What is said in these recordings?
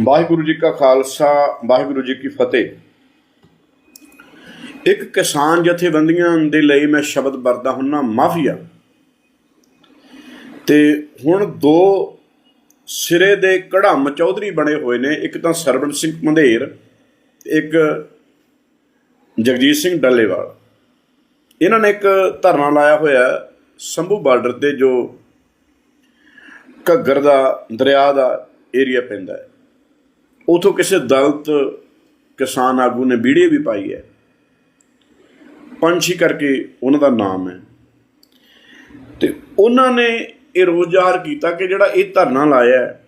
ਵਾਹਿਗੁਰੂ ਜੀ ਕਾ ਖਾਲਸਾ, ਵਾਹਿਗੁਰੂ ਜੀ ਕੀ ਫਤਿਹ। ਇੱਕ ਕਿਸਾਨ ਜਥੇਬੰਦੀਆਂ ਦੇ ਲਈ ਮੈਂ ਸ਼ਬਦ ਵਰਦਾ ਹੁੰਨਾ, ਮਾਫੀਆ। ਤੇ ਹੁਣ ਦੋ ਸਿਰੇ ਦੇ ਕੜਮ ਚੌਧਰੀ ਬਣੇ ਹੋਏ ਨੇ, ਇੱਕ ਤਾਂ ਸਰਵਣ ਸਿੰਘ ਮੰਧੇਰ ਇੱਕ ਜਗਜੀਤ ਸਿੰਘ ਡੱਲੇਵਾਲ। ਇਹਨਾਂ ਨੇ ਇੱਕ ਧਰਨਾ ਲਾਇਆ ਹੋਇਆ ਸੰਭੂ ਬਾਰਡਰ ਤੇ, ਜੋ ਘੱਗਰ ਦਾ, ਦਰਿਆ ਦਾ ਏਰੀਆ ਪੈਂਦਾ ਹੈ। ਉਥੋਂ ਕਿਸੇ ਦਲਤ ਕਿਸਾਨ ਆਗੂ ਨੇ ਵੀਡੀਓ ਵੀ ਪਾਈ ਹੈ। ਪੰਛੀ ਕਰਕੇ ਉਹਨਾਂ ਦਾ ਨਾਮ ਹੈ। ਤੇ ਉਹਨਾਂ ਨੇ ਇਹ ਰੋਜ਼ਾਰ ਕੀਤਾ ਕਿ ਜਿਹੜਾ ਇਹ ਧਰਨਾ ਲਾਇਆ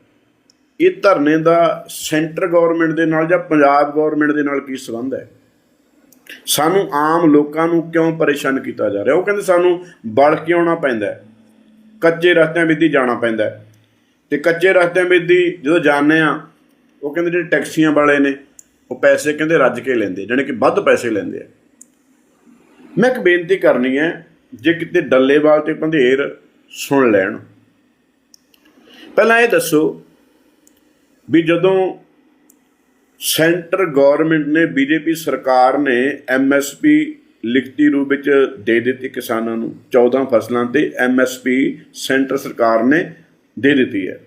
ਇਹ ਧਰਨੇ ਦਾ ਸੈਂਟਰ ਗਵਰਨਮੈਂਟ ਦੇ ਨਾਲ ਜਾਂ ਪੰਜਾਬ ਗਵਰਨਮੈਂਟ ਦੇ ਨਾਲ ਕੀ ਸੰਬੰਧ ਹੈ? ਸਾਨੂੰ ਆਮ ਲੋਕਾਂ ਨੂੰ ਕਿਉਂ ਪਰੇਸ਼ਾਨ ਕੀਤਾ ਜਾ ਰਿਹਾ? ਉਹ ਕਹਿੰਦੇ ਸਾਨੂੰ ਬਲ ਕੇ ਆਉਣਾ ਪੈਂਦਾ ਹੈ, ਕੱਚੇ ਰਸਤਿਆਂ ਵਿੱਚ ਦੀ ਜਾਣਾ ਪੈਂਦਾ ਹੈ। ਤੇ ਕੱਚੇ ਰਸਤਿਆਂ ਵਿੱਚ ਜਦੋਂ ਜਾਂਦੇ ਆ ਉਹ ਕਹਿੰਦੇ ਜਿਹੜੇ ਟੈਕਸੀਆਂ ਵਾਲੇ ਨੇ, ਉਹ ਪੈਸੇ ਕਹਿੰਦੇ ਰੱਜ ਕੇ ਲੈਂਦੇ, ਜਾਣੀ ਕਿ ਵੱਧ ਪੈਸੇ ਲੈਂਦੇ ਆ। ਮੈਂ ਇੱਕ ਬੇਨਤੀ ਕਰਨੀ ਹੈ, ਜੇ ਕਿਤੇ ਡੱਲੇਵਾਲ ਤੇ ਪੰਧੇਰ ਸੁਣ ਲੈਣ। ਪਹਿਲਾਂ ਇਹ ਦੱਸੋ ਵੀ ਜਦੋਂ ਸੈਂਟਰ ਗਵਰਨਮੈਂਟ ਨੇ, ਬੀਜੇਪੀ ਸਰਕਾਰ ਨੇ ਐਮਐਸਪੀ ਲਿਖਤੀ ਰੂਪ ਵਿੱਚ ਦੇ ਦਿੱਤੀ ਕਿਸਾਨਾਂ ਨੂੰ 14 ਫਸਲਾਂ ਤੇ ਐਮਐਸਪੀ ਸੈਂਟਰ ਸਰਕਾਰ ਨੇ ਦੇ ਦਿੱਤੀ ਹੈ।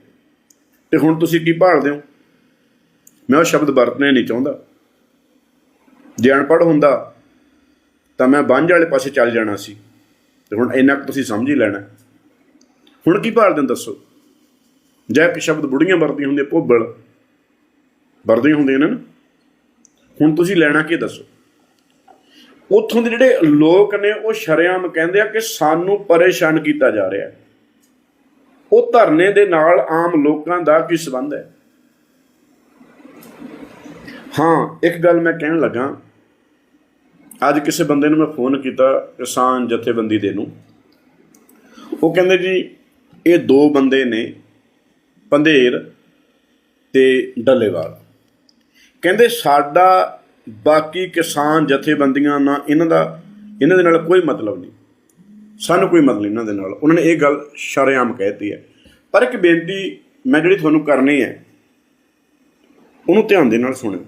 ਤੇ ਹੁਣ ਤੁਸੀਂ ਕੀ ਭਾਲਦੇ ਹੋ? ਮੈਂ ਉਹ ਸ਼ਬਦ ਵਰਤਣੇ ਨਹੀਂ ਚਾਹੁੰਦਾ। ਜੇ ਅਨਪੜ੍ਹ ਹੁੰਦਾ, ਤਾਂ ਮੈਂ ਬਾਂਝ ਵਾਲੇ ਪਾਸੇ ਚੱਲ ਜਾਣਾ ਸੀ। ਤੇ ਹੁਣ ਇੰਨਾ ਕੁ ਤੁਸੀਂ ਸਮਝ ਹੀ ਲੈਣਾ। ਹੁਣ ਕੀ ਭਾਲਦੇ ਹੋ ਦੱਸੋ? ਜਾਂ ਇੱਕ ਸ਼ਬਦ ਬੁੜੀਆਂ ਵਰਦੀਆਂ ਹੁੰਦੀਆਂ, ਭੋਬਲ। ਵਰਦੀਆਂ ਹੁੰਦੀਆਂ ਨੇ ਨਾ। ਹੁਣ ਤੁਸੀਂ ਲੈਣਾ ਕੀ ਦੱਸੋ? ਉੱਥੋਂ ਦੇ ਜਿਹੜੇ ਲੋਕ ਨੇ, ਉਹ ਸ਼ਰੇਆਮ ਕਹਿੰਦੇ ਆ ਕਿ ਸਾਨੂੰ ਪਰੇਸ਼ਾਨ ਕੀਤਾ ਜਾ ਰਿਹਾ। ਹੈ ਉਹ ਧਰਨੇ ਦੇ ਨਾਲ ਆਮ ਲੋਕਾਂ ਦਾ ਕੀ ਸੰਬੰਧ ਹੈ? ਹਾਂ, ਇੱਕ ਗੱਲ ਮੈਂ ਕਹਿਣ ਲੱਗਾ। ਅੱਜ ਕਿਸੇ ਬੰਦੇ ਨੂੰ ਮੈਂ ਫੋਨ ਕੀਤਾ ਕਿਸਾਨ ਜਥੇਬੰਦੀ ਦੇ ਨੂੰ। ਉਹ ਕਹਿੰਦੇ ਜੀ, ਇਹ ਦੋ ਬੰਦੇ ਨੇ, ਪੰਧੇਰ ਤੇ ਡੱਲੇਵਾਲ। ਕਹਿੰਦੇ ਸਾਡਾ ਬਾਕੀ ਕਿਸਾਨ ਜਥੇਬੰਦੀਆਂ ਨਾਲ ਇਹਨਾਂ ਦਾ, ਇਹਨਾਂ ਦੇ ਨਾਲ ਕੋਈ ਮਤਲਬ ਨਹੀਂ। ਸਾਨੂੰ ਕੋਈ ਮਤਲਬ ਇਹਨਾਂ ਦੇ ਨਾਲ। ਉਹਨਾਂ ਨੇ ਇਹ ਗੱਲ ਸ਼ਰੇਆਮ ਕਹਿਤੀ ਹੈ। ਪਰ ਇੱਕ ਬੇਨਤੀ ਮੈਂ ਜਿਹੜੀ ਤੁਹਾਨੂੰ ਕਰਨੀ ਹੈ, ਉਹਨੂੰ ਧਿਆਨ ਦੇ ਨਾਲ ਸੁਣਿਓ।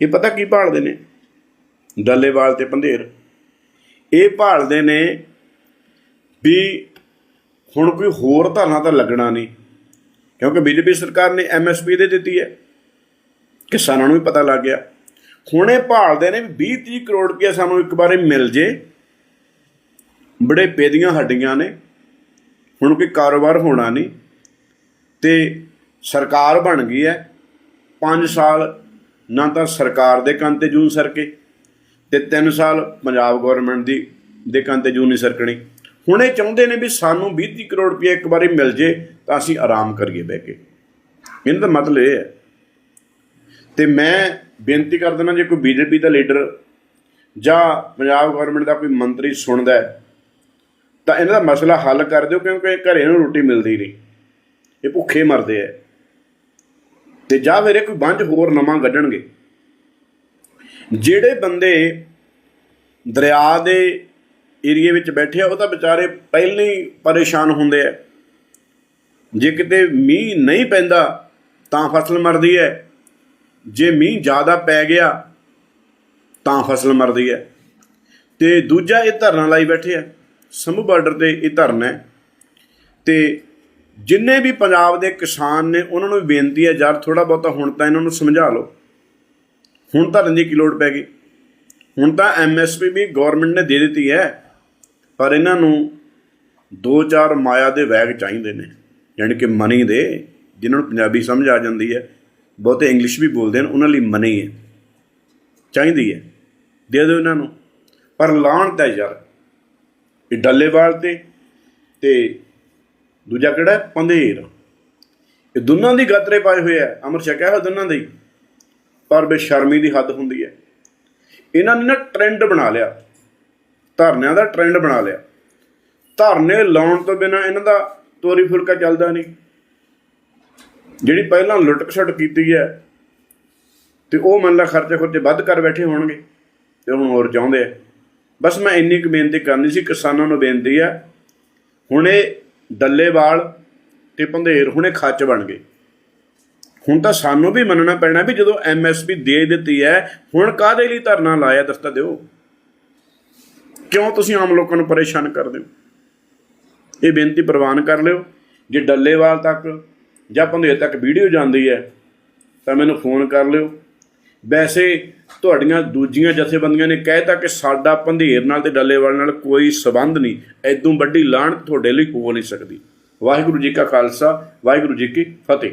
ਇਹ ਪਤਾ ਕੀ ਭਾਲਦੇ ਨੇ? ਡੱਲੇਵਾਲ ਤੇ ਪੰਧੇਰ। ਇਹ ਭਾਲਦੇ ਨੇ ਵੀ ਹੁਣ ਕੋਈ ਹੋਰ ਧਰਨਾ ਤਾਂ ਲੱਗਣਾ ਨਹੀਂ, ਕਿਉਂਕਿ ਬੀਜੇਪੀ ਸਰਕਾਰ ਨੇ ਐਮਐਸਪੀ ਦੇ ਦਿੱਤੀ ਹੈ। ਕਿਸਾਨਾਂ ਨੂੰ ਵੀ ਪਤਾ ਲੱਗ ਗਿਆ। ਹੁਣ ਇਹ ਭਾਲਦੇ ਨੇ ਵੀ 20 30 ਕਰੋੜ ਰੁਪਏ ਸਾਨੂੰ ਇੱਕ ਵਾਰੀ ਮਿਲ ਜੇ। ਬੜੇ ਪੇਦੀਆਂ ਹੱਡੀਆਂ ਨੇ। ਹੁਣ ਕੋਈ ਕਾਰੋਬਾਰ ਹੋਣਾ ਨਹੀਂ। ਤੇ ਸਰਕਾਰ ਬਣ ਗਈ ਹੈ। 5 ਸਾਲ ਨਾ ਤਾਂ ਸਰਕਾਰ ਦੇ ਕੰਨ ਤੇ ਜੂਨ ਸਰਕੇ ਤੇ 3 ਸਾਲ ਪੰਜਾਬ ਗਵਰਨਮੈਂਟ ਦੀ ਦੇ ਕੰਨ ਤੇ ਜੂਨ ਨਹੀਂ ਸਰਕਣੀ। ਹੁਣ ਇਹ ਚਾਹੁੰਦੇ ਨੇ ਵੀ ਸਾਨੂੰ 20 30 ਕਰੋੜ ਰੁਪਏ ਇੱਕ ਵਾਰੀ ਮਿਲ ਜੇ ਤਾਂ ਅਸੀਂ ਆਰਾਮ ਕਰੀਏ ਬਹਿ ਕੇ। ਇਹਨਾਂ ਦਾ ਮਤਲਬ ਇਹ ਹੈ। ਤੇ ਮੈਂ ਬੇਨਤੀ ਕਰ ਦਿੰਦਾ ਜੇ ਕੋਈ ਬੀਜੇਪੀ ਦਾ ਲੀਡਰ ਜਾਂ ਪੰਜਾਬ ਗਵਰਨਮੈਂਟ ਦਾ ਕੋਈ ਮੰਤਰੀ ਸੁਣਦਾ ਹੈ, ਤਾਂ ਇਹਨਾਂ ਦਾ ਮਸਲਾ ਹੱਲ ਕਰ ਦਿਓ ਕਿਉਂਕਿ ਘਰੇ ਨੂੰ ਰੋਟੀ ਮਿਲਦੀ ਨਹੀਂ। ਇਹ ਭੁੱਖੇ ਮਰਦੇ ਆ। ਤੇ ਜਾਂ ਫਿਰ ਇਹ ਕੋਈ ਬੰਝ ਹੋਰ ਨਵਾਂ ਗੱਢਣਗੇ ਜਿਹੜੇ ਬੰਦੇ ਦਰਿਆ ਦੇ ਏਰੀਏ ਵਿੱਚ ਬੈਠੇ ਆ, ਉਹ ਤਾਂ ਵਿਚਾਰੇ ਪਹਿਲਾਂ ਹੀ ਪਰੇਸ਼ਾਨ ਹੁੰਦੇ ਆ। ਜੇ ਕਿਤੇ ਮੀਂਹ ਨਹੀਂ ਪੈਂਦਾ, ਤਾਂ ਫਸਲ ਮਰਦੀ ਹੈ। ਜੇ ਮੀਂਹ ਜ਼ਿਆਦਾ ਪੈ ਗਿਆ, ਤਾਂ ਫਸਲ ਮਰਦੀ ਹੈ। ਤੇ ਦੂਜਾ ਇਹ ਧਰਨਾ ਲਾਈ ਬੈਠੇ ਆ। ਸਮੂਹ ਬਾਰਡਰ ਤੇ ਇਹ ਧਰਨਾ ਹੈ। ਤੇ ਜਿੰਨੇ ਵੀ ਪੰਜਾਬ ਦੇ ਕਿਸਾਨ ਨੇ, ਉਹਨਾਂ ਨੂੰ ਵੀ ਬੇਨਤੀ ਹੈ, ਯਾਰ ਥੋੜਾ ਬਹੁਤਾ ਹੁਣ ਤਾਂ ਇਹਨਾਂ ਨੂੰ ਸਮਝਾ ਲਓ। ਹੁਣ ਤਾਂ ਦੀ ਕੀ ਲੋੜ ਪੈ ਗਈ। ਹੁਣ ਤਾਂ ਐਮਐਸਪੀ ਵੀ ਗਵਰਨਮੈਂਟ ਨੇ ਦੇ ਦਿੱਤੀ ਹੈ, ਪਰ ਇਹਨਾਂ ਨੂੰ ਦੋ ਚਾਰ ਮਾਇਆ ਦੇ ਵੈਗ ਚਾਹੀਦੇ ਨੇ। ਯਾਨੀ ਕਿ ਮਨੀ ਦੇ, ਜਿਨ੍ਹਾਂ ਨੂੰ ਪੰਜਾਬੀ ਸਮਝ ਆ ਜਾਂਦੀ ਹੈ, ਬਹੁਤੇ ਇੰਗਲਿਸ਼ ਵੀ ਬੋਲਦੇ ਨੇ ਉਹਨਾਂ ਲਈ ਮਨੀ ਹੈ। ਚਾਹੀਦੀ ਹੈ। ਦੇ ਦਿਓ ਇਹਨਾਂ ਨੂੰ। ਪਰ ਲਾਣ ਤਾਂ ਯਾਰ, ਇਹ ਡੱਲੇਵਾਲ ਤੇ ਤੇ ਦੂਜਾ ਕਿਹੜਾ ਹੈ? ਪੰਧੇਰ। ਇਹ ਦੋਨਾਂ ਦੀ ਗਾਤਰੇ ਪਾਏ ਹੋਏ ਆ। ਅਮਰ ਛਕਿਆ ਹੋਇਆ ਦੋਨਾਂ ਦਾ ਪਰ ਬੇਸ਼ਰਮੀ ਦੀ ਹੱਦ ਹੁੰਦੀ ਹੈ। ਇਹਨਾਂ ਨੇ ਨਾ ਟ੍ਰੈਂਡ ਬਣਾ ਲਿਆ। ਧਰਨਿਆਂ ਦਾ ਟ੍ਰੈਂਡ ਬਣਾ ਲਿਆ। ਧਰਨੇ ਲਾਉਣ ਤੋਂ ਬਿਨਾ ਇਹਨਾਂ ਦਾ ਤੋਰੀ ਫੁਲਕਾ ਚੱਲਦਾ ਨਹੀਂ। ਜਿਹੜੀ ਪਹਿਲਾਂ ਲੁੱਟ ਖਸੁੱਟ ਕੀਤੀ ਹੈ, ਤੇ ਉਹ ਮੰਨ ਲਾ ਖਰਚੇ ਖੁਰਚੇ ਵੱਧ ਕਰ ਬੈਠੇ ਹੋਣਗੇ, ਤੇ ਹੁਣ ਹੋਰ ਚਾਹੁੰਦੇ ਆ। ਬਸ ਮੈਂ ਇੰਨੀ ਕੁ ਬੇਨਤੀ ਕਰਨੀ ਸੀ, ਕਿਸਾਨਾਂ ਨੂੰ ਬੇਨਤੀ ਆ। ਹੁਣ ਇਹ ਡੱਲੇਵਾਲ ਤੇ ਪੰਧੇਰ ਹੁਣੇ ਖੱਚ ਬਣ ਗਏ। ਹੁਣ ਤਾਂ ਸਾਨੂੰ ਵੀ ਮੰਨਣਾ ਪੈਣਾ ਵੀ ਜਦੋਂ ਐਮਐਸਪੀ ਦੇ ਦਿੱਤੀ ਹੈ, ਹੁਣ ਕਾਹਦੇ ਲਈ ਧਰਨਾ ਲਾਇਆ ਦੱਸਤਾ ਦਿਓ। ਕਿਉਂ ਤੁਸੀਂ ਆਮ ਲੋਕਾਂ ਨੂੰ ਪਰੇਸ਼ਾਨ ਕਰਦੇ ਹੋ? ਇਹ ਬੇਨਤੀ ਪ੍ਰਵਾਨ ਕਰ ਲਿਓ। ਜੇ ਡੱਲੇਵਾਲ ਤੱਕ ਜਾਂ ਪੰਧੇਰ ਤੱਕ ਵੀਡੀਓ ਜਾਂਦੀ ਹੈ, ਤਾਂ ਮੈਨੂੰ ਫੋਨ ਕਰ ਲਿਓ। ਵੈਸੇ ਤੁਹਾਡੀਆਂ ਦੂਜੀਆਂ ਜਥੇਬੰਦੀਆਂ ਨੇ ਕਹਿਤਾ ਕਿ ਸਾਡਾ ਪੰਧੇਰ ਨਾਲ ਤੇ ਡੱਲੇਵਾਲ ਨਾਲ ਕੋਈ ਸਬੰਧ ਨਹੀਂ ਐਦੋਂ ਵੱਡੀ ਲਾਣ ਤੁਹਾਡੇ ਲਈ ਹੋ ਨਹੀਂ ਸਕਦੀ। ਵਾਹਿਗੁਰੂ ਜੀ ਕਾ ਖਾਲਸਾ, ਵਾਹਿਗੁਰੂ ਜੀ ਕੀ ਫਤਿਹ।